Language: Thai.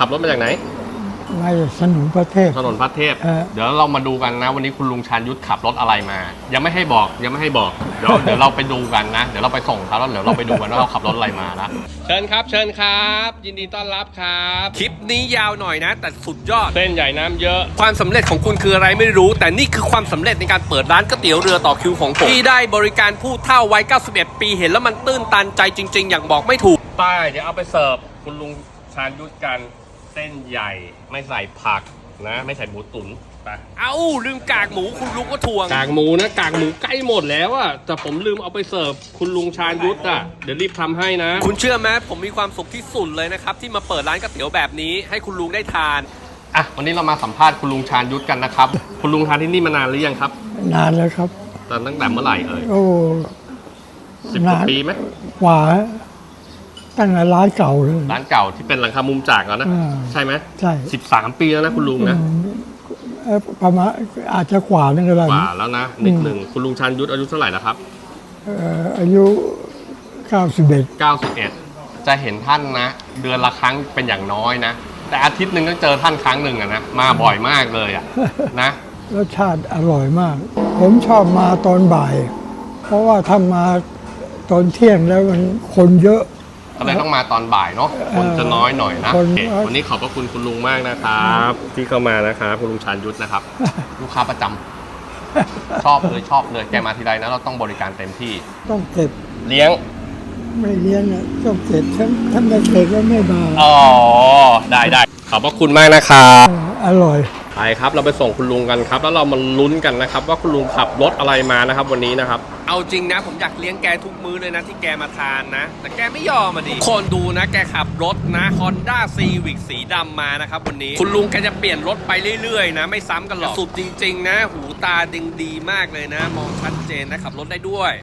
ขับรถมาจากไหนไล่สนุนประเทศ ถนนพระเทพ เออ เดี๋ยวเรามาดูกันนะ วันนี้คุณลุงชานยุทธขับรถอะไรมา ยังไม่ให้บอกยังไม่ให้บอก เดี๋ยวเดี๋ยวเราไปดูกันนะ เดี๋ยวเราไปส่งเขาแล้วเดี๋ยวเราไปดูกันว่าเขาขับรถอะไรมานะ เชิญครับ เชิญครับ ยินดีต้อนรับครับ คลิปนี้ยาวหน่อยนะ แต่สุดยอด เส้นใหญ่น้ำเยอะ ความสำเร็จของคุณคืออะไรไม่รู้ แต่นี่คือความสำเร็จในการเปิดร้านก๋วยเตี๋ยวเรือต่อคิวของผมที่ได้บริการผู้เฒ่าวัย 91 ปีเห็นแล้วมันตื้นตันใจจริง ๆ อย่างบอกไม่ถูกป้ายเดี๋ยวเอาไปเสิร์ฟคุณลุงชานยุทธกัน เส้นใหญ่ไม่ใส่ผักนะ ไม่ใส่หมูตุ๋นไปเอ้าลืมกากหมูคุณลุงก็ทวง กากหมูนะกากหมูใกล้หมดแล้วอะแต่ผมลืมเอาไปเสิร์ฟคุณลุงชานยุทธอะเดี๋ยวรีบทำให้นะ คุณเชื่อไหมผมมีความสุขที่สุดเลยนะครับ ที่มาเปิดร้านก๋วยเตี๋ยวแบบนี้ ให้คุณลุงได้ทาน อะวันนี้เรามาสัมภาษณ์คุณลุงชานยุทธกันนะครับ คุณลุงทานที่นี่มานานหรือยังครับนานแล้วครับ ตอนตั้งแต่เมื่อไหร่เอ่ยโอ้สิบกว่าปีไหม กว่า ตั้งแต่ร้านเก่าเลย ร้านเก่าที่เป็นหลังคามุมจากแล้วนะ อ่าใช่ไหมใช่ สิบสามปีแล้วนะคุณลุงนะอืมเอ่อประมาณอาจจะกว่านึงก็ได้กว่าแล้วนะนิดหนึ่งคุณลุงชานยุทธอายุเท่าไหร่แล้วครับ เอ่ออายุ 91 91 จะเห็นท่านนะ เดือนละครั้งเป็นอย่างน้อยนะ แต่อาทิตย์หนึ่งก็เจอท่านครั้งหนึ่งอะนะมาบ่อยมากเลยอะนะ รสชาติอร่อยมาก ผมชอบมาตอนบ่าย เพราะว่าถ้ามาตอนเที่ยงแล้วมันคนเยอะ ก็เลยต้องมาตอนบ่ายเนาะคนจะน้อยหน่อยนะคนโอเควันนี้ขอบพระคุณคุณลุงมากนะครับ ที่เข้ามานะครับคุณลุงชานยุทธนะครับ ลูกค้าประจำชอบเลยชอบเลยแกมาทีไรนะเราต้องบริการเต็มที่ ต้องเก็บเลี้ยงไม่เลี้ยงอะต้องเก็บถ้าถ้าไม่เก็บแล้วไม่มาอ๋อได้ได้ขอบพระคุณมากนะครับเอออร่อย ไปครับ เราไปส่งคุณลุงกันครับ แล้วเรามาลุ้นกันนะครับ ว่าคุณลุงขับรถอะไรมานะครับ วันนี้นะครับ เอาจริงนะ ผมอยากเลี้ยงแกทุกมื้อเลยนะที่แกมาทานนะ แต่แกไม่ยอมมาดิคนดูนะ แกขับรถนะ Honda Civic สีดำมานะครับวันนี้ คุณลุงแกจะเปลี่ยนรถไปเรื่อยๆนะ ไม่ซ้ำกันหรอกสุดจริง ๆ นะ หูตาดึงดีมากเลยนะ มองชัดเจนนะขับรถได้ด้วย